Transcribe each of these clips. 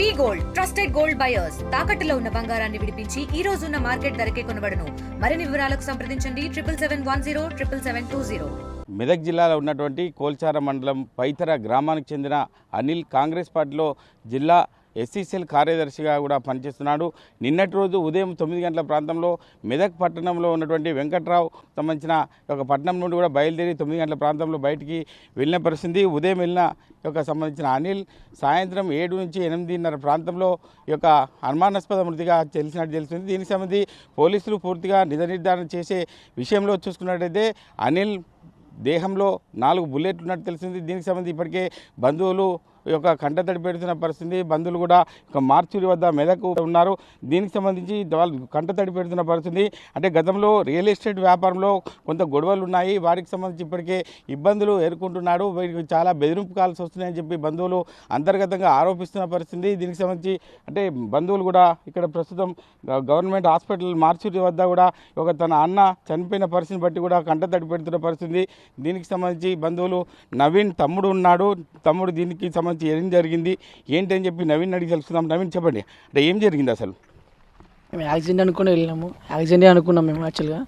V gold trusted gold buyers. తాకట్టులో ఉన్న బంగారాన్ని విడిపించి ఈ రోజు ఉన్న మార్కెట్ ధరకే కొనబడను. మరిన్ని వివరాలకు సంప్రదించండి. Triple seven one zero triple seven two zero. Medak జిల్లాలో ఉన్నటువంటి కోల్చార మండలం పైతర గ్రామానికి చెందిన అనిల్ కాంగ్రెస్ పార్టీలో జిల్లా ఎస్సీసీఎల్ కార్యదర్శిగా కూడా పనిచేస్తున్నాడు. నిన్నటి రోజు ఉదయం తొమ్మిది గంటల ప్రాంతంలో మెదక్ పట్టణంలో ఉన్నటువంటి వెంకట్రావు సంబంధించిన ఒక పట్టణం నుండి కూడా బయలుదేరి తొమ్మిది గంటల ప్రాంతంలో బయటికి వెళ్ళిన పరిస్థితి. ఉదయం వెళ్ళిన యొక్క సంబంధించిన అనిల్ సాయంత్రం ఏడు నుంచి ఎనిమిదిన్నర ప్రాంతంలో యొక్క అనుమానాస్పద మృతిగా తెలిసినట్టు తెలుస్తుంది. దీనికి సంబంధించి పోలీసులు పూర్తిగా నిజ నిర్ధారణ చేసే విషయంలో చూసుకున్నట్టయితే అనిల్ దేహంలో నాలుగు బుల్లెట్లు ఉన్నట్టు తెలిసింది దీనికి సంబంధించి ఇప్పటికే బంధువులు యొక్క కంటతడి పెడుతున్న పరిస్థితి. బంధువులు కూడా ఒక మార్చురి వద్ద మెదక్ ఉన్నారు. దీనికి సంబంధించి వాళ్ళు కంటతడి పెడుతున్న పరిస్థితి. అంటే గతంలో రియల్ ఎస్టేట్ వ్యాపారంలో కొంత గొడవలు ఉన్నాయి. వారికి సంబంధించి ఇప్పటికే ఇబ్బందులు ఎదుర్కొంటున్నాడు. వీరికి చాలా బెదిరింపు కాల్సి వస్తున్నాయని చెప్పి బంధువులు అంతర్గతంగా ఆరోపిస్తున్న పరిస్థితి. దీనికి సంబంధించి అంటే బంధువులు కూడా ఇక్కడ ప్రస్తుతం గవర్నమెంట్ హాస్పిటల్ మార్చురి వద్ద కూడా ఒక తన అన్న చనిపోయిన పరిస్థితిని బట్టి కూడా కంటతడి పెడుతున్న పరిస్థితి. దీనికి సంబంధించి బంధువులు నవీన్ తమ్ముడు ఉన్నాడు. తమ్ముడు దీనికి సంబంధించి ఏం జరిగింది? ఏంటి అని చెప్పి నవీన్ అడిగి తెలుసుకుందాం. నవీన్ చెప్పండి. అంటే ఏం జరిగింది అసలు? మేము యాక్సిడెంట్ అనుకుని వెళ్ళినాము యాక్సిడెంటే అనుకున్నాం మేము యాక్చువల్గా.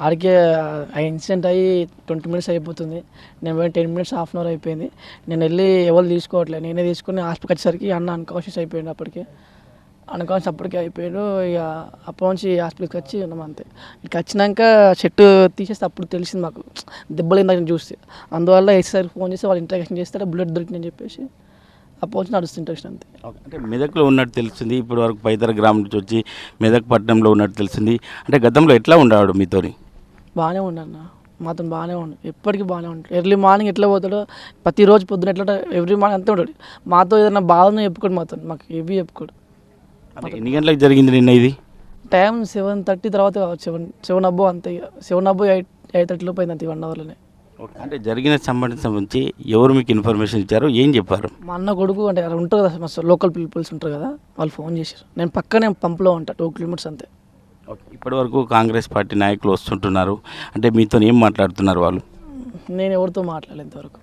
ఆడికే ఆ ఇన్సిడెంట్ అయ్యి ట్వంటీ మినిట్స్ అయిపోతుంది. నేను పోయి ten minutes half an hour అయిపోయింది. నేను వెళ్ళి ఎవరు తీసుకోవట్లేదు. నేనే తీసుకుని హాస్పిటల్కి వచ్చేసరికి అన్న అన్కాన్షియస్ అయిపోయింది అప్పటికే. అన్కాన్షియస్ అప్పటికే అయిపోయాడు ఇక అప్పటి నుంచి హాస్పిటల్కి వచ్చి ఉన్నాం అంతే. ఇక వచ్చినాక చెట్టు తీసేస్తే అప్పుడు తెలిసింది మాకు. దెబ్బలు ఏందని చూస్తే. అందువల్ల ఎస్ఐకి ఫోన్ చేసి వాళ్ళు ఇంట్రాక్షన్ చేస్తే బుల్లెట్ దొరికిందని చెప్పేసి అప్పటి నుంచి నడుస్తుంది ఇంట్రెస్ట్ అంతే. అంటే మెదక్లో ఉన్నట్టు తెలిసింది. ఇప్పటి వరకు పైతర గ్రామం నుంచి వచ్చి మెదక్ పట్టణంలో ఉన్నట్టు తెలిసింది. అంటే గతంలో ఎట్లా ఉండేవాడు మీతోని? బాగానే ఉండన్న మాతో బాగానే ఉండు. ఎప్పటికీ బాగానే ఉంటాడు ఎర్లీ మార్నింగ్ ఎట్లా పోతాడో ప్రతిరోజు పొద్దున ఎట్లా ఎవ్రీ మార్నింగ్ అంతే ఉంటాడు. మాతో ఏదైనా బాధను చెప్పుకోడు మాతో మాకు ఏవి చెప్పుకోడు. ఎన్ని గంటలకు జరిగింది నిన్న ఇది? టైం సెవెన్ థర్టీ తర్వాత సెవెన్ సెవెన్ అబ్బో అంతే ఇక. సెవెన్ అబ్బో ఎయిట్ ఎయిట్ థర్టీలో పోయింది అంతే వన్ అవర్లోనే. అంటే జరిగిన సంబంధించి ఎవరు మీకు ఇన్ఫర్మేషన్ ఇచ్చారు? ఏం చెప్పారు? మా అన్న కొడుకు అంటే అక్కడ ఉంటారు కదా మా లోకల్ పీపుల్స్ ఉంటారు కదా వాళ్ళు ఫోన్ చేశారు. నేను పక్కనే పంపులో ఉంటా టూ కిలోమీటర్స్ అంతే. ఇప్పటి వరకు కాంగ్రెస్ పార్టీ నాయకులు వస్తుంటున్నారు. అంటే మీతో ఏం మాట్లాడుతున్నారు వాళ్ళు? నేను ఎవరితో మాట్లాడలేదు ఇంతవరకు.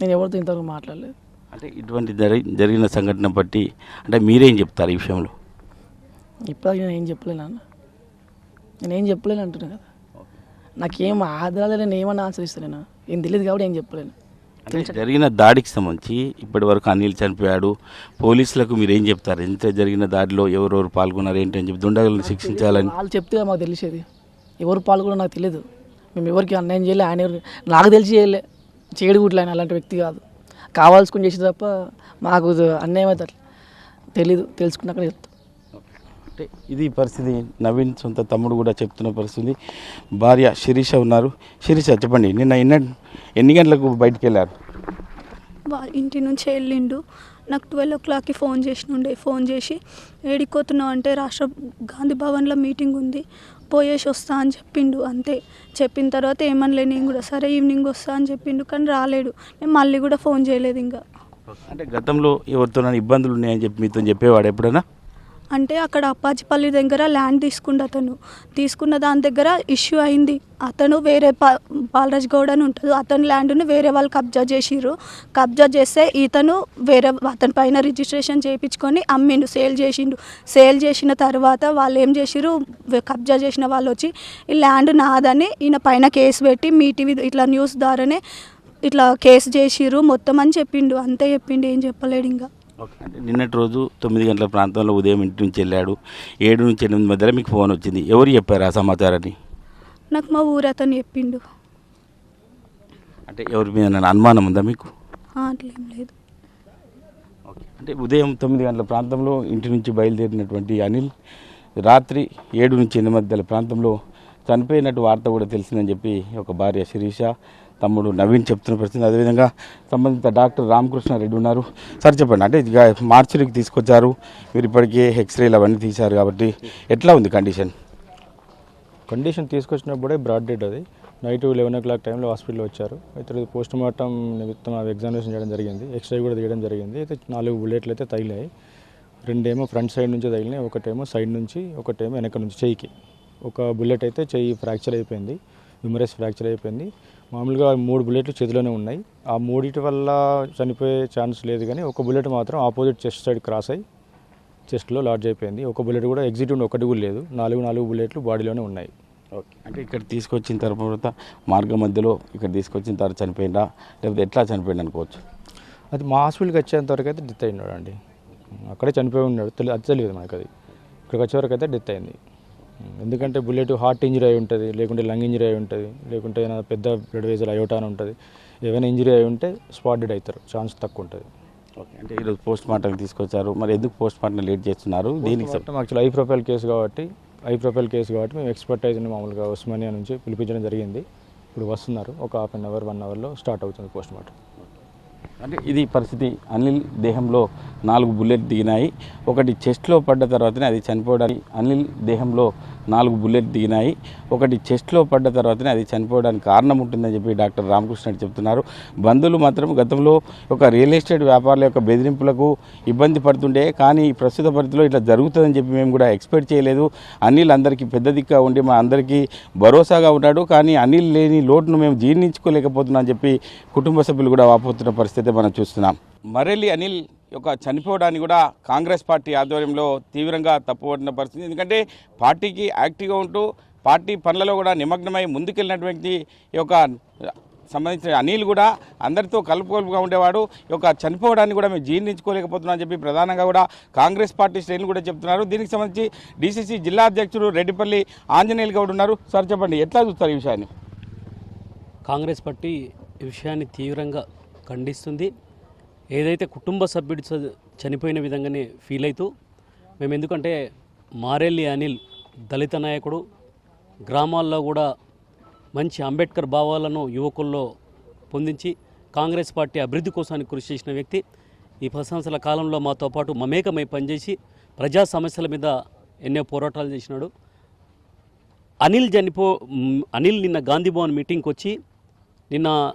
నేను ఎవరితో ఇంతవరకు మాట్లాడలేదు. అంటే ఇటువంటి జరి జరిగిన సంఘటన బట్టి అంటే మీరేం చెప్తారు ఈ విషయంలో? ఇప్పటికి నేను ఏం చెప్పలేను అన్న నేను ఏం చెప్పలేను అంటున్నా కదా. నాకేం ఆధారాలు నేను ఏమన్నా నేను ఏం తెలియదు కాబట్టి ఏం చెప్పలేను. జరిగిన దాడికి సంబంధించి ఇప్పటి వరకు అనిల్ చనిపోయాడు. పోలీసులకు మీరు ఏం చెప్తారు? ఎంత జరిగిన దాడిలో ఎవరెవరు పాల్గొన్నారు? ఏంటి అని చెప్పి దుండగులను శిక్షించాలని? వాళ్ళు చెప్తే మాకు తెలిసేది. ఎవరు పాల్గొనో నాకు తెలియదు. మేము ఎవరికి అన్యాయం చేయలే ఆయన ఎవరు నాకు తెలిసి చేయలే. చేయడు కూడా ఆయన అలాంటి వ్యక్తి కాదు. కావాల్సుకుని చేసి తప్ప మాకు అన్యాయం అయితే అట్లా తెలీదు తెలుసుకున్నాక చెప్తాం అంటే ఇది పరిస్థితి. నవీన్ సొంత తమ్ముడు కూడా చెప్తున్న పరిస్థితి. భార్య శిరీష ఉన్నారు. శిరీష చెప్పండి నిన్న ఎన్న ఎన్ని గంటలకు బయటికి వెళ్ళారు వాళ్ళ ఇంటి నుంచి వెళ్ళిండు. నాకు ట్వెల్వ్ ఓ క్లాక్కి ఫోన్ చేసినుండే ఫోన్ చేసి ఏడిపోతున్నావు అంటే రాష్ట్ర గాంధీ భవన్లో మీటింగ్ ఉంది. పోయేసి వస్తా అని చెప్పిండు అంతే. చెప్పిన తర్వాత ఏమనలే నేను కూడా సరే ఈవినింగ్ వస్తా అని చెప్పిండు కానీ రాలేడు. నేను మళ్ళీ కూడా ఫోన్ చేయలేదు ఇంకా. అంటే గతంలో ఎవరితోనైనా ఇబ్బందులు ఉన్నాయని చెప్పి మీతో చెప్పేవాడు ఎప్పుడైనా అంటే అక్కడ అప్పాజిపల్లి దగ్గర ల్యాండ్ తీసుకుండు అతను. తీసుకున్న దాని దగ్గర ఇష్యూ అయింది. అతను వేరే పా బాలరాజ్ గౌడ్ అని ఉంటుంది అతని ల్యాండ్ను వేరే వాళ్ళు కబ్జా చేసిర్రు. కబ్జా చేస్తే ఇతను వేరే అతని పైన రిజిస్ట్రేషన్ చేయించుకొని అమ్మిండు సేల్ చేసిండు. సేల్ చేసిన తర్వాత వాళ్ళు ఏం చేసిర్రు? కబ్జా చేసిన వాళ్ళు వచ్చి ఈ ల్యాండ్ నాదని ఈయన పైన కేసు పెట్టి మీ టీవీ ఇట్లా న్యూస్ ద్వారానే ఇట్లా కేసు చేసిర్రు మొత్తం అని చెప్పిండు. అంతే చెప్పిండు ఏం చెప్పలేడు ఇంకా అంటే నిన్నటి రోజు తొమ్మిది గంటల ప్రాంతంలో ఉదయం ఇంటి నుంచి వెళ్ళాడు. ఏడు నుంచి ఎనిమిది మధ్యలో మీకు ఫోన్ వచ్చింది. ఎవరు చెప్పారు ఆ సమాచారాన్ని? నాకు మా ఊరు అతను చెప్పిండు. అంటే ఎవరి మీద అనుమానం ఉందా మీకు? అట్లేం లేదు. అంటే ఉదయం తొమ్మిది గంటల ప్రాంతంలో ఇంటి నుంచి బయలుదేరినటువంటి అనిల్ రాత్రి ఏడు నుంచి ఎనిమిది మధ్యల ప్రాంతంలో చనిపోయినట్టు వార్త కూడా తెలిసిందని చెప్పి ఒక భార్య శిరీష తమ్ముడు నవీన్ చెప్తున్న పరిస్థితి. అదేవిధంగా సంబంధిత డాక్టర్ రామకృష్ణారెడ్డి ఉన్నారు. సార్ చెప్పండి అంటే ఇక మార్చురికి తీసుకొచ్చారు. మీరు ఇప్పటికే ఎక్స్రేలు అవన్నీ తీశారు కాబట్టి ఎట్లా ఉంది కండిషన్ కండిషన్ తీసుకొచ్చినప్పుడే బ్రాడ్ డెడ్ అది. నైట్ లెవెన్ ఓ క్లాక్ టైంలో హాస్పిటల్ వచ్చారు. అయితే పోస్ట్ మార్టం నిమిత్తం ఎగ్జామినేషన్ చేయడం జరిగింది. ఎక్స్రే కూడా తీయడం జరిగింది. అయితే నాలుగు బుల్లెట్లు అయితే తగిలాయి. రెండేమో ఫ్రంట్ సైడ్ నుంచి తగిలినాయి. ఒకటేమో సైడ్ నుంచి ఒకటేమో వెనక నుంచి చెయ్యికి ఒక బుల్లెట్ అయితే చెయ్యి ఫ్రాక్చర్ అయిపోయింది. హ్యూమరస్ ఫ్రాక్చర్ అయిపోయింది. మామూలుగా మూడు బుల్లెట్లు చేతిలోనే ఉన్నాయి. ఆ మూడిటి వల్ల చనిపోయే ఛాన్స్ లేదు కానీ ఒక బుల్లెట్ మాత్రం ఆపోజిట్ చెస్ట్ సైడ్ క్రాస్ అయ్యి చెస్ట్లో లాడ్జ్ అయిపోయింది. ఒక బుల్లెట్ కూడా ఎగ్జిట్ ఒకటి కూడా లేదు. నాలుగు నాలుగు బుల్లెట్లు బాడీలోనే ఉన్నాయి. ఓకే అంటే ఇక్కడ తీసుకొచ్చిన తర్వాత మార్గం మధ్యలో ఇక్కడ తీసుకొచ్చిన తర్వాత చనిపోయిందా? లేకపోతే ఎట్లా చనిపోయింది అనుకోవచ్చు? అది మా హాస్పిటల్కి వచ్చేంత వరకు అయితే డెత్ అయినాడు అండి అక్కడే చనిపోయి ఉన్నాడు. అది తెలియదు మనకు అది. ఇక్కడికి వచ్చే వరకు అయితే డెత్ అయింది. ఎందుకంటే బుల్లెట్ హార్ట్ ఇంజరీ అయి ఉంటుంది లేకుంటే లంగ్ ఇంజరీ అయి ఉంటుంది లేకుంటే ఏదైనా పెద్ద బ్లడ్ వేజర్ అయోటా అని ఉంటుంది. ఏమైనా ఇంజరీ అయి ఉంటే స్పాట్ డెడ్ అవుతారు ఛాన్స్ తక్కువ ఉంటుంది. ఓకే అంటే ఈరోజు పోస్ట్ మార్టం తీసుకొచ్చారు. మరి ఎందుకు పోస్ట్ మార్టం లేట్ చేస్తున్నారు? దీనికి యాక్చువల్ హై ప్రొఫైల్ కేసు కాబట్టి హై ప్రొఫైల్ కేసు కాబట్టి మేము ఎక్స్పర్టైజ్ని మామూలుగా ఉస్మానియా నుంచి పిలిపించడం జరిగింది. ఇప్పుడు వస్తున్నారు ఒక హాఫ్ అన్ అవర్ వన్ అవర్లో స్టార్ట్ అవుతుంది పోస్ట్ మార్టం. అంటే ఇది పరిస్థితి అనిల్ దేహంలో నాలుగు బుల్లెట్ దిగినాయి. ఒకటి చెస్ట్లో పడ్డ తర్వాతనే అది చనిపోవడానికి అనిల్ దేహంలో నాలుగు బుల్లెట్ దిగినాయి. ఒకటి చెస్ట్లో పడ్డ తర్వాతనే అది చనిపోవడానికి కారణం ఉంటుందని చెప్పి డాక్టర్ రామకృష్ణ చెప్తున్నారు. బంధువులు మాత్రం గతంలో ఒక రియల్ ఎస్టేట్ వ్యాపారుల యొక్క బెదిరింపులకు ఇబ్బంది పడుతుండే కానీ ప్రస్తుత పరిస్థితిలో ఇట్లా జరుగుతుందని చెప్పి మేము కూడా ఎక్స్పెక్ట్ చేయలేదు. అనిల్ అందరికీ పెద్ద దిక్గా ఉండి మా అందరికీ భరోసాగా ఉన్నాడు కానీ అనిల్ లేని లోటును మేము జీర్ణించుకోలేకపోతున్నాం అని చెప్పి కుటుంబ సభ్యులు కూడా వాపోతున్న పరిస్థితి అయితే మనం చూస్తున్నాం. మరెల్లి అనిల్ యొక్క చనిపోవడాన్ని కూడా కాంగ్రెస్ పార్టీ ఆధ్వర్యంలో తీవ్రంగా తప్పుపడిన పరిస్థితి. ఎందుకంటే పార్టీకి యాక్టివ్గా ఉంటూ పార్టీ పనులలో కూడా నిమగ్నమై ముందుకెళ్ళినటువంటి యొక్క సంబంధించిన అనిల్ కూడా అందరితో కలుపుకలుపుగా ఉండేవాడు. యొక్క చనిపోవడాన్ని కూడా మేము జీర్ణించుకోలేకపోతున్నాం అని చెప్పి ప్రధానంగా కూడా కాంగ్రెస్ పార్టీ శ్రేణులు కూడా చెప్తున్నారు. దీనికి సంబంధించి డీసీసీ జిల్లా అధ్యక్షుడు రెడ్డిపల్లి ఆంజనేయులు గౌడ్ ఉన్నారు. సార్ చెప్పండి ఎట్లా చూస్తారు ఈ విషయాన్ని? కాంగ్రెస్ పార్టీ ఈ విషయాన్ని తీవ్రంగా ఖండిస్తుంది. ఏదైతే కుటుంబ సభ్యుడు చ- చనిపోయిన విధంగానే ఫీల్ అవుతూ మేము ఎందుకంటే మారెల్లి అనిల్ దళిత నాయకుడు గ్రామాల్లో కూడా మంచి అంబేద్కర్ భావాలను యువకుల్లో పొందించి కాంగ్రెస్ పార్టీ అభివృద్ధి కోసానికి కృషి చేసిన వ్యక్తి. ఈ పది సంవత్సరాల కాలంలో మాతో పాటు మమేకమై పనిచేసి ప్రజా సమస్యల మీద ఎన్నో పోరాటాలు చేసినాడు. అనిల్ చనిపో అనిల్ నిన్న గాంధీ భవన్ మీటింగ్కి వచ్చి నిన్న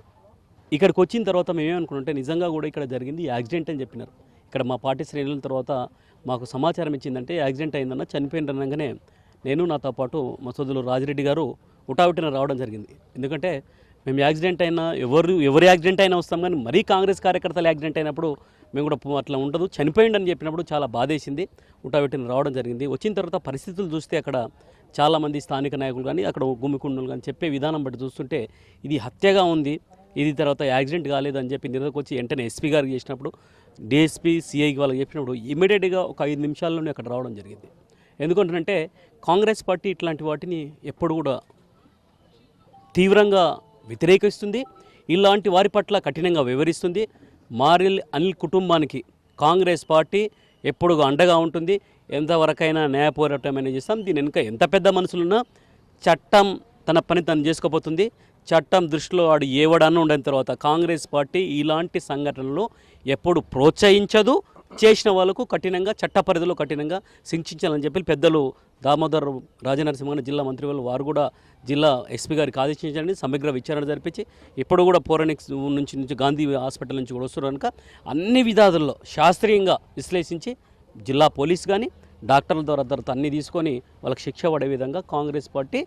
ఇక్కడికి వచ్చిన తర్వాత మేమేమనుకున్నాంటే నిజంగా కూడా ఇక్కడ జరిగింది యాక్సిడెంట్ అని చెప్పినారు. ఇక్కడ మా పార్టీ శ్రేణుల తర్వాత మాకు సమాచారం ఇచ్చిందంటే యాక్సిడెంట్ అయిందన్న చనిపోయిందనగానే నేను నాతో పాటు మా సోదరులు రాజిరెడ్డి గారు ఉటావిటిన రావడం జరిగింది. ఎందుకంటే మేము యాక్సిడెంట్ అయినా ఎవరు ఎవరు యాక్సిడెంట్ అయినా వస్తాం కానీ మరీ కాంగ్రెస్ కార్యకర్తలు యాక్సిడెంట్ అయినప్పుడు మేము కూడా అట్లా ఉండదు. చనిపోయిండని చెప్పినప్పుడు చాలా బాధేసింది. ఉటావుటిన రావడం జరిగింది. వచ్చిన తర్వాత పరిస్థితులు చూస్తే అక్కడ చాలామంది స్థానిక నాయకులు కానీ అక్కడ గుమ్మికుండలు కానీ చెప్పే విధానం బట్టి చూస్తుంటే ఇది హత్యగా ఉంది. ఇది తర్వాత యాక్సిడెంట్ కాలేదని చెప్పి నిరదకు వచ్చి వెంటనే ఎస్పీ గారికి చేసినప్పుడు డిఎస్పీ సిఐకి వాళ్ళకి చెప్పినప్పుడు ఇమీడియట్గా ఒక ఐదు నిమిషాల్లోనే అక్కడ రావడం జరిగింది. ఎందుకంటే కాంగ్రెస్ పార్టీ ఇట్లాంటి వాటిని ఎప్పుడు కూడా తీవ్రంగా వ్యతిరేకిస్తుంది. ఇలాంటి వారి పట్ల కఠినంగా వివరిస్తుంది. మారిల్ అనిల్ కుటుంబానికి కాంగ్రెస్ పార్టీ ఎప్పుడు అండగా ఉంటుంది. ఎంతవరకైనా న్యాయ పోరాటమైనా చేస్తాం. దీని వెనుక ఎంత పెద్ద మనుషులున్నా చట్టం తన పని తను చేసుకోబోతుంది. చట్టం దృష్టిలో వాడు ఏవడన్న ఉండిన తర్వాత కాంగ్రెస్ పార్టీ ఇలాంటి సంఘటనలు ఎప్పుడు ప్రోత్సహించదు. చేసిన వాళ్ళకు కఠినంగా చట్ట పరిధిలో కఠినంగా శిక్షించాలని చెప్పి పెద్దలు దామోదర్ రాజనరసింహ జిల్లా మంత్రి వాళ్ళు వారు కూడా జిల్లా ఎస్పీ గారికి ఆదేశించండి. సమగ్ర విచారణ జరిపించి ఇప్పుడు కూడా పోరానిక్స్ నుంచి నుంచి గాంధీ హాస్పిటల్ నుంచి కూడా వస్తున్నారు కనుక అన్ని విధాలుల్లో శాస్త్రీయంగా విశ్లేషించి జిల్లా పోలీస్ కానీ డాక్టర్ల ద్వారా తర్వాత అన్ని తీసుకొని వాళ్ళకి శిక్ష పడే విధంగా కాంగ్రెస్ పార్టీ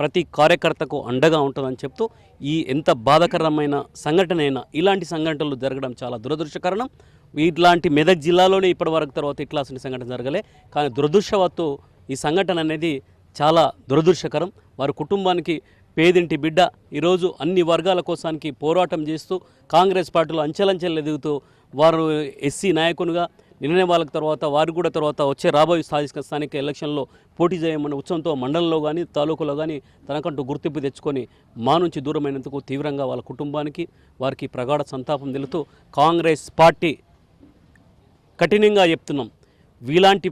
ప్రతి కార్యకర్తకు అండగా ఉంటుందని చెప్తూ ఈ ఎంత బాధాకరమైన సంఘటన అయినా ఇలాంటి సంఘటనలు జరగడం చాలా దురదృష్టకరణం. ఇట్లాంటి మెదక్ జిల్లాలోనే ఇప్పటి వరకు తర్వాత ఇట్లాంటి సంఘటన జరగలే. కానీ దురదృష్టవత్తు ఈ సంఘటన అనేది చాలా దురదృష్టకరం. వారి కుటుంబానికి పేదింటి బిడ్డ ఈరోజు అన్ని వర్గాల కోసానికి పోరాటం చేస్తూ కాంగ్రెస్ పార్టీలో అంచెలంచెలు ఎదుగుతూ వారు ఎస్సీ నాయకునిగా నిర్ణయం వాళ్ళకి తర్వాత వారు కూడా తర్వాత వచ్చే రాబోయే స్థానిక స్థానిక ఎలక్షన్లో పోటీ చేయమన్న ఉత్సవంతో మండలంలో కానీ తాలూకులో కానీ తనకంటూ గుర్తింపు తెచ్చుకొని మా నుంచి దూరమైనందుకు తీవ్రంగా వాళ్ళ కుటుంబానికి వారికి ప్రగాఢ సంతాపం తెలుతూ కాంగ్రెస్ పార్టీ కఠినంగా చెప్తున్నాం. వీలాంటి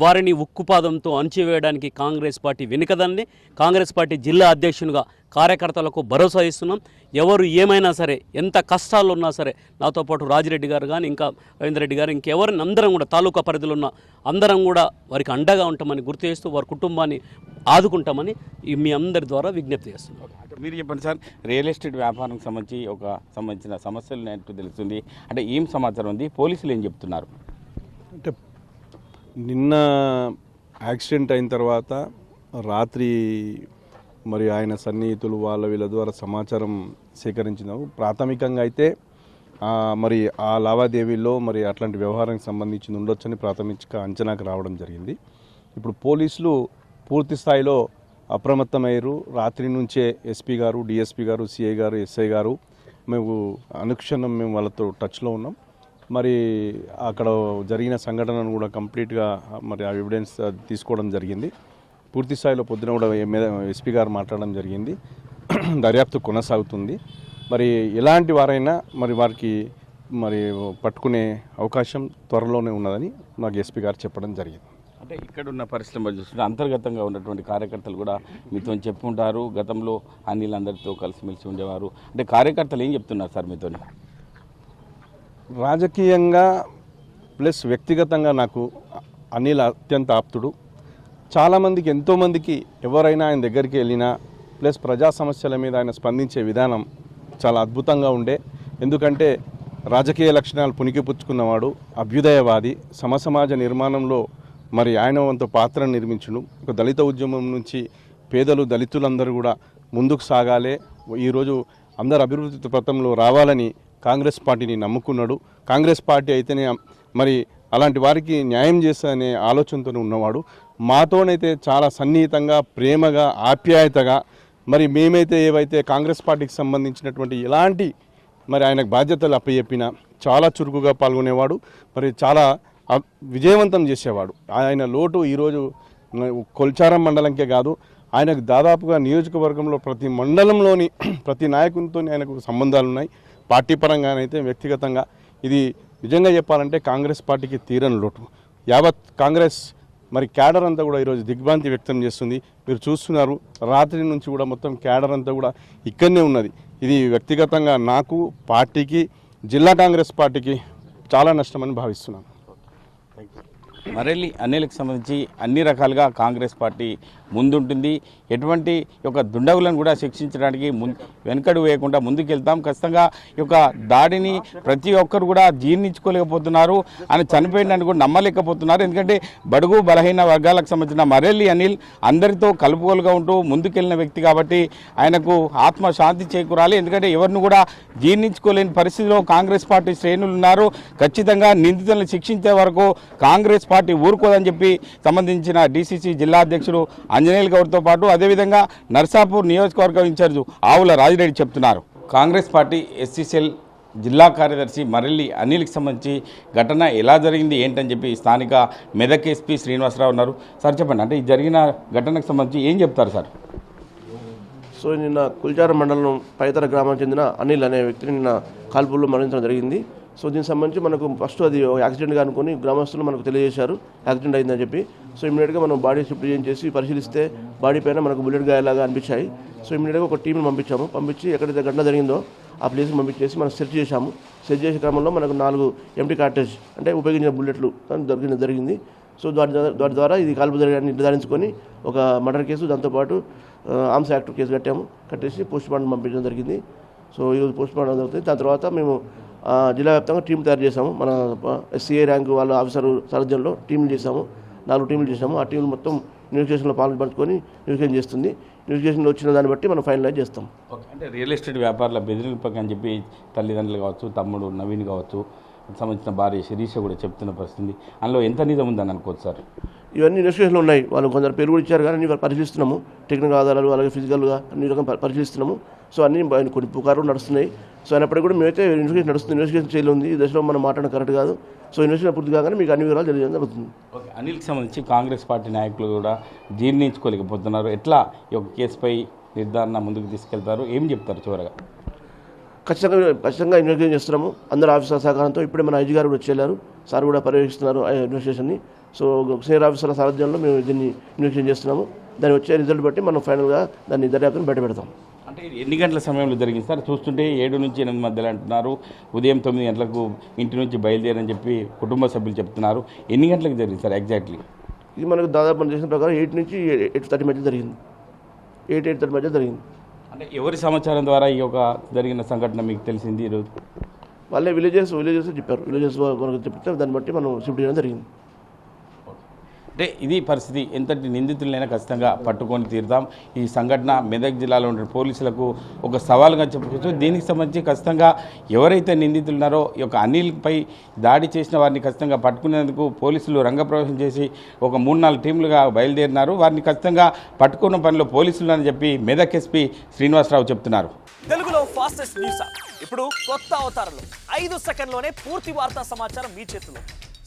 వారిని ఉక్కుపాదంతో అణచివేయడానికి కాంగ్రెస్ పార్టీ వెనుకదని కాంగ్రెస్ పార్టీ జిల్లా అధ్యక్షునిగా కార్యకర్తలకు భరోసా ఇస్తున్నాం. ఎవరు ఏమైనా సరే ఎంత కష్టాలు ఉన్నా సరే నాతో పాటు రాజిరెడ్డి గారు కానీ ఇంకా రవీంద్రెడ్డి గారు ఇంకెవరిని అందరం కూడా తాలూకా పరిధిలో ఉన్న అందరం కూడా వారికి అండగా ఉంటామని గుర్తు చేస్తూ వారి కుటుంబాన్ని ఆదుకుంటామని మీ అందరి ద్వారా విజ్ఞప్తి చేస్తున్నాం. మీరు చెప్పండి సార్ రియల్ ఎస్టేట్ వ్యాపారానికి సంబంధించి ఒక సంబంధించిన సమస్యలు తెలుస్తుంది. అంటే ఏం సమాచారం ఉంది? పోలీసులు ఏం చెప్తున్నారు? అంటే నిన్న యాక్సిడెంట్ అయిన తర్వాత రాత్రి మరి ఆయన సన్నిహితులు వాళ్ళ వీళ్ళ ద్వారా సమాచారం సేకరించినాము ప్రాథమికంగా అయితే మరి ఆ లావాదేవీల్లో మరి అట్లాంటి వ్యవహారానికి సంబంధించి ఉండొచ్చని ప్రాథమిక అంచనాకు రావడం జరిగింది. ఇప్పుడు పోలీసులు పూర్తి స్థాయిలో అప్రమత్తమయ్యారు. రాత్రి నుంచే ఎస్పీ గారు డిఎస్పీ గారు సిఐ గారు ఎస్ఐ గారు మేము అనుక్షణం మేము వాళ్ళతో టచ్లో ఉన్నాం. మరి అక్కడ జరిగిన సంఘటనను కూడా కంప్లీట్గా మరి ఆ ఎవిడెన్స్ తీసుకోవడం జరిగింది. పూర్తి స్థాయిలో పొద్దున కూడా ఎస్పీ గారు మాట్లాడడం జరిగింది. దర్యాప్తు కొనసాగుతుంది. మరి ఎలాంటి వారైనా మరి వారికి మరి పట్టుకునే అవకాశం త్వరలోనే ఉన్నదని నాకు ఎస్పీ గారు చెప్పడం జరిగింది. అంటే ఇక్కడ ఉన్న పరిశ్రమ చూస్తుంటే అంతర్గతంగా ఉన్నటువంటి కార్యకర్తలు కూడా మీతో చెప్పుకుంటారు గతంలో అనిల్ అందరితో కలిసిమెలిసి ఉండేవారు. అంటే కార్యకర్తలు ఏం చెప్తున్నారు సార్ మీతో రాజకీయంగా ప్లస్ వ్యక్తిగతంగా నాకు అనిల్ అత్యంత ఆప్తుడు. చాలామందికి ఎంతోమందికి ఎవరైనా ఆయన దగ్గరికి వెళ్ళినా ప్లస్ ప్రజా సమస్యల మీద ఆయన స్పందించే విధానం చాలా అద్భుతంగా ఉండే. ఎందుకంటే రాజకీయ లక్షణాలు పుణికిపుచ్చుకున్నవాడు అభ్యుదయవాది సమసమాజ నిర్మాణంలో మరి ఆయన వంతు పాత్రను నిర్మించును. ఒక దళిత ఉద్యమం నుంచి పేదలు దళితులందరూ కూడా ముందుకు సాగాలే. ఈరోజు అందరు అభివృద్ధి పథంలో రావాలని కాంగ్రెస్ పార్టీని నమ్ముకున్నాడు. కాంగ్రెస్ పార్టీ అయితేనే మరి అలాంటి వారికి న్యాయం చేస్తానే ఆలోచనతో ఉన్నవాడు. మాతోనైతే చాలా సన్నిహితంగా ప్రేమగా ఆప్యాయతగా మరి మేమైతే ఏవైతే కాంగ్రెస్ పార్టీకి సంబంధించినటువంటి ఎలాంటి మరి ఆయనకు బాధ్యతలు అప్పచెప్పినా చాలా చురుకుగా పాల్గొనేవాడు. మరి చాలా విజయవంతం చేసేవాడు. ఆయన లోటు ఈరోజు కొల్చారం మండలంకే కాదు ఆయనకు దాదాపుగా నియోజకవర్గంలో ప్రతి మండలంలోని ప్రతి నాయకునితో ఆయనకు సంబంధాలు ఉన్నాయి పార్టీ పరంగానైతే వ్యక్తిగతంగా ఇది నిజంగా చెప్పాలంటే కాంగ్రెస్ పార్టీకి తీరని లోటు. యావత్ కాంగ్రెస్ మరి క్యాడర్ అంతా కూడా ఈరోజు దిగ్భ్రాంతి వ్యక్తం చేస్తుంది. మీరు చూస్తున్నారు రాత్రి నుంచి కూడా మొత్తం క్యాడర్ అంతా కూడా ఇక్కడనే ఉన్నది. ఇది వ్యక్తిగతంగా నాకు పార్టీకి జిల్లా కాంగ్రెస్ పార్టీకి చాలా నష్టమని భావిస్తున్నాను. థ్యాంక్ యూ మరెల్లి అన్నిలకు సంబంధించి అన్ని రకాలుగా కాంగ్రెస్ పార్టీ ముందుంటుంది. ఎటువంటి యొక్క దుండగులను కూడా శిక్షించడానికి ముం వెనుకడు వేయకుండా ముందుకెళ్తాం. ఖచ్చితంగా యొక్క దాడిని ప్రతి ఒక్కరు కూడా జీర్ణించుకోలేకపోతున్నారు. అని చనిపోయిందని కూడా నమ్మలేకపోతున్నారు. ఎందుకంటే బడుగు బలహీన వర్గాలకు సంబంధించిన మరెల్లి అనిల్ అందరితో కలుపుకోలుగా ఉంటూ ముందుకెళ్ళిన వ్యక్తి కాబట్టి ఆయనకు ఆత్మశాంతి చేకూరాలి. ఎందుకంటే ఎవరిని కూడా జీర్ణించుకోలేని పరిస్థితిలో కాంగ్రెస్ పార్టీ శ్రేణులు ఉన్నారు ఖచ్చితంగా నిందితులను శిక్షించే వరకు కాంగ్రెస్ పార్టీ ఊరుకోదని చెప్పి సంబంధించిన డీసీసీ జిల్లా అధ్యక్షుడు అంజనేయులు గౌడ్తో పాటు అదేవిధంగా నర్సాపూర్ నియోజకవర్గం ఇన్ఛార్జ్ ఆవుల రాజిరెడ్డి చెప్తున్నారు. కాంగ్రెస్ పార్టీ ఎస్సీసీఎల్ జిల్లా కార్యదర్శి మరల్లి అనిల్కి సంబంధించి ఘటన ఎలా జరిగింది ఏంటని చెప్పి స్థానిక మెదక్ ఎస్పీ శ్రీనివాసరావు ఉన్నారు. సార్ చెప్పండి అంటే ఈ జరిగిన ఘటనకు సంబంధించి ఏం చెప్తారు సార్? సో నిన్న కుల్చారం మండలం పైతర గ్రామానికి చెందిన అనిల్ అనే వ్యక్తిని నిన్న కాల్పుల్లో మరణించడం జరిగింది. సో దీనికి సంబంధించి మనకు ఫస్ట్ అది ఒక యాక్సిడెంట్గా అనుకుని గ్రామస్తులు మనకు తెలియజేశారు. యాక్సిడెంట్ అయిందని చెప్పి. సో ఇమీడియట్గా మనం బాడీ షిఫ్ట్ చేసి పరిశీలిస్తే బాడీ పైన మనకు బుల్లెట్ గాయలాగా అనిపించాయి. సో ఇమీడియట్గా ఒక టీంని పంపించాము. పంపించి ఎక్కడైతే ఘటన జరిగిందో ఆ ప్లేస్కి పంపించేసి మనం సెర్చ్ చేశాము. సెర్చ్ చేసే క్రమంలో మనకు నాలుగు ఎంటీ కార్టేజ్ అంటే ఉపయోగించిన బుల్లెట్లు దొరికిన జరిగింది. సో దాని ద్వారా- ద్వారా ఇది కాల్పు జరిగాన్ని నిర్ధారించుకొని ఒక మర్డర్ కేసు దాంతోపాటు ఆర్మ్స్ యాక్ట్ కేసు కట్టాము. కట్టేసి పోస్ట్ మార్టం పంపించడం జరిగింది. సో ఈరోజు పోస్ట్ మార్టం జరుగుతుంది. దాని తర్వాత మేము జిల్లా వ్యాప్తంగా టీం తయారు చేసాము మన ఎస్సీఏ ర్యాంక్ వాళ్ళ ఆఫీసర్ సర్జన్లో టీంలు చేసాము నాలుగు టీంలు చేసాము ఆ టీంలు మొత్తం ఇన్వెస్టిగేషన్లో పాల్పంచుకొని ఇన్వెస్టిగేషన్ చేస్తుంది. ఇన్వెస్టిగేషన్లో వచ్చిన దాన్ని బట్టి మనం ఫైనలైజ్ చేస్తాం. ఓకే. అంటే రియల్ ఎస్టేట్ వ్యాపారుల బెదిరింపక అని చెప్పి తల్లిదండ్రులు కావచ్చు తమ్ముడు నవీన్ కావచ్చు సంబంధించిన భార్య శిరీష కూడా చెప్తున్న పరిస్థితి. అందులో ఎంత నిజం ఉందని అనుకోవచ్చు సార్? ఇవన్నీ ఇన్వెస్టిగేషన్లో ఉన్నాయి. వాళ్ళు కొందరు పేరు కూడా ఇచ్చారు కానీ అన్ని పరిశీలిస్తున్నాము. టెక్నికల్ ఆధారాలు అలాగే ఫిజికల్గా అన్ని రకం పరి- పరిశీలిస్తున్నాము. సో అన్ని కొన్ని పుకార్లు నడుస్తున్నాయి. సో అయినప్పటికీ కూడా మేమైతే ఇన్వెస్టిగేషన్ నడుస్తుంది. ఇన్వెస్టిగేషన్ చేయలు ఉంది. ఈ దశలో మనం మాట్లాడడం కరెక్ట్ కాదు. సో ఇన్వెస్టిగేషన్ పూర్తి కాగానే మీకు అన్ని వివరాలు తెలియజేయడం జరుగుతుంది. ఓకే. అనిల్కి సంబంధించి కాంగ్రెస్ పార్టీ నాయకులు కూడా జీర్ణించుకోలేకపోతున్నారు. ఎట్లా ఈ యొక్క కేసుపై నిర్ధారణ ముందుకు తీసుకెళ్తారు? ఏం చెప్తారు చివరగా? ఖచ్చితంగా ఖచ్చితంగా ఇన్వెస్టిగేషన్ చేస్తున్నాము. అందరు ఆఫీసర్ సహకారంతో ఇప్పుడే మన ఐజీ గారు కూడా వచ్చి వెళ్ళారు సార్ కూడా పర్యవేక్షిస్తున్నారు ఇన్వెస్టిగేషన్ని సో సీనియర్ ఆఫీసర్ల సారథ్యంలో మేము దీన్ని ఇన్వెస్టిగేషన్ చేస్తున్నాము. దాని వచ్చే రిజల్ట్ బట్టి మనం ఫైనల్గా దాన్ని దర్యాప్తును బయట పెడతాం. అంటే ఎన్ని గంటల సమయంలో జరిగింది సార్? చూస్తుంటే ఏడు నుంచి ఎనిమిది మధ్యలో అంటున్నారు. ఉదయం తొమ్మిది గంటలకు ఇంటి నుంచి బయలుదేరని చెప్పి కుటుంబ సభ్యులు చెప్తున్నారు. ఎన్ని గంటలకు జరిగింది సార్ ఎగ్జాక్ట్లీ? ఇది మనకు దాదాపు మనం చేసిన ప్రకారం ఎయిట్ నుంచి ఎయిట్ థర్టీ మధ్య జరిగింది. ఎయిట్ ఎయిట్ థర్టీ మధ్య జరిగింది. అంటే ఎవరి సమాచారం ద్వారా ఈ యొక్క జరిగిన సంఘటన మీకు తెలిసింది ఈరోజు? వాళ్ళే విలేజెస్ విలేజెస్ చెప్పారు. విలేజెస్ మనకు చెప్తే దాన్ని బట్టి మనం షిఫ్ట్ చేయడం జరిగింది. అంటే ఇది పరిస్థితి. ఎంతటి నిందితులైనా ఖచ్చితంగా పట్టుకొని తీరుతాం. ఈ సంఘటన మెదక్ జిల్లాలో ఉండే పోలీసులకు ఒక సవాలుగా చెప్పుకోవచ్చు దీనికి సంబంధించి ఖచ్చితంగా ఎవరైతే నిందితులు ఉన్నారో ఈ యొక్క అనిల్పై దాడి చేసిన వారిని ఖచ్చితంగా పట్టుకునేందుకు పోలీసులు రంగప్రవేశం చేసి ఒక మూడు నాలుగు టీంలుగా బయలుదేరినారు. వారిని ఖచ్చితంగా పట్టుకున్న పనిలో పోలీసులు అని చెప్పి మెదక్ ఎస్పీ శ్రీనివాసరావు చెప్తున్నారు. తెలుగులో ఫాస్టెస్ట్ న్యూస్ ఇప్పుడు కొత్త అవతారంలో ఐదు సెకండ్లోనే పూర్తి వార్తా సమాచారం మీ చేతిలో.